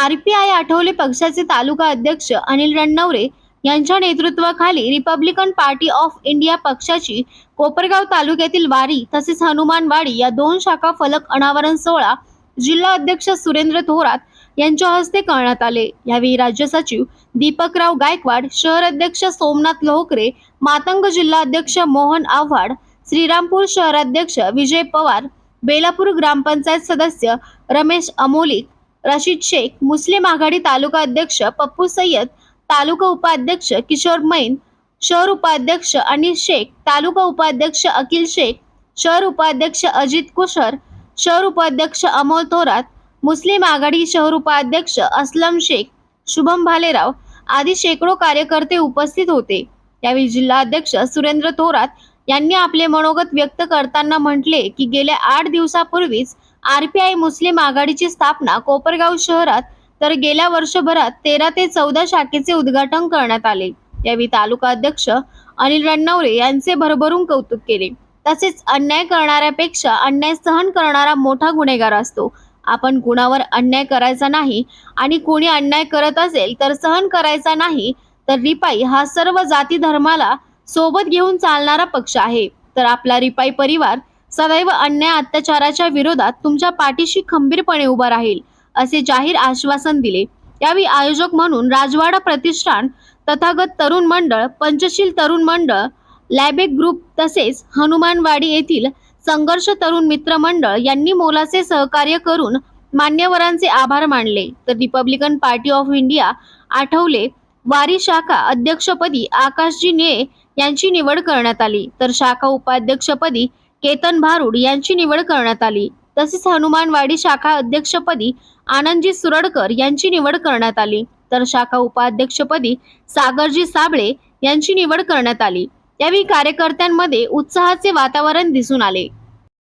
RPI Athawale पक्षाचे तालुका अध्यक्ष अनिल रणनवरे यांच्या नेतृत्वाखाली रिपब्लिकन पार्टी ऑफ इंडिया पक्षाची कोपरगाव तालुक्यातील वारी तसेच हनुमानवाडी या दोन शाखा फलक अनावरण सोहळा जिल्हा अध्यक्ष सुरेंद्र थोरात यांच्या हस्ते करण्यात आले. यावेळी राज्य सचिव दीपकराव गायकवाड शहर अध्यक्ष सोमनाथ लोहकरे मातंग जिल्हा अध्यक्ष मोहन आव्हाड श्रीरामपूर शहराध्यक्ष विजय पवार बेलापूर ग्रामपंचायत सदस्य रमेश अमोलिक रशीद शेख मुस्लिम आघाडी तालुका अध्यक्ष पप्पू सय्यद तालुका उपाध्यक्ष किशोर मैन शहर उपाध्यक्ष अनिल शेख तालुका उपाध्यक्ष अखिल शेख शहर उपाध्यक्ष अजित कुशर शहर उपाध्यक्ष अमोल थोरात मुस्लिम आघाडी शहर उपाध्यक्ष असलम शेख शुभम भालेराव आदी शेकडो कार्यकर्ते उपस्थित होते. यावेळी जिल्हा अध्यक्ष सुरेंद्र थोरात यांनी आपले मनोगत व्यक्त करताना म्हटले की गेल्या आठ दिवसापूर्वीच आरपीआय मुस्लिम आघाडीची स्थापना कोपरगाव शहरात तर गेल्या वर्षभरात तेरा ते चौदा शाखेचे उद्घाटन करण्यात आले. यावेळी तालुका अध्यक्ष अनिल रणनवरे यांचे भरभरून कौतुक केले. तसेच अन्याय करणाऱ्यापेक्षा अन्याय सहन करणारा मोठा गुन्हेगार असतो. आपण कुणावर अन्याय करायचा नाही आणि कोणी अन्याय करत असेल तर सहन करायचा नाही तर रिपाई हा सर्व जाती धर्माला सोबत घेऊन चालणारा पक्ष आहे. तर आपला रिपाई परिवार सदैव अन्याय अत्याचाराच्या विरोधात तुमच्या पाठीशी खंबीरपणे उभा राहील असे जाहीर आश्वासन दिले. यावेळी आयोजक म्हणून राजवाडा प्रतिष्ठान तथागत तरुण मंडळ पंचशील तरुण मंडळ लॅबेक ग्रुप तसेच हनुमानवाडी येथील संघर्ष तरुण मित्र मंडळ यांनी मोलाचे सहकार्य करून मान्यवरांचे आभार मानले. तर Republican Party of India Athawale. वारी शाखा अध्यक्षपदी आकाशजी ने यांची निवड करण्यात आली. तर शाखा उपाध्यक्षपदी केतन भारुड यांची निवड करण्यात आली. तसेच हनुमानवाडी शाखा अध्यक्षपदी आनंदजी सुरडकर यांची निवड करण्यात आली. तर शाखा उपाध्यक्षपदी सागरजी साबळे यांची निवड करण्यात आली. यावेळी कार्यकर्त्यांमध्ये उत्साहाचे वातावरण दिसून आले.